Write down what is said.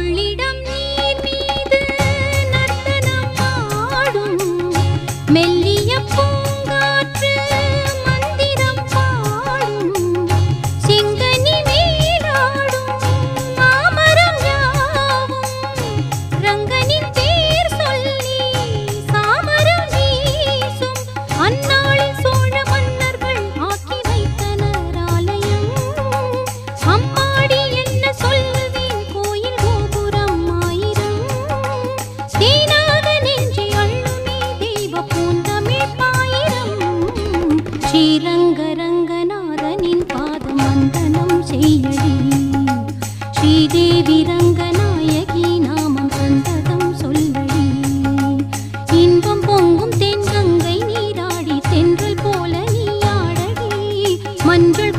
கொள்ளிடம் நீர் மீது நர்த்தனம் மெல்லி ஸ்ரீரங்கரங்கநாதனின் பாதம் வந்தனம் செய்யடி. ஸ்ரீதேவி ரங்கநாயகி நாமம் சந்ததம் சொல்லடி இன்பம் பொங்கும் தென்கங்கை நீராடி தென்றல் போல நீ ஆடடி. மஞ்சள்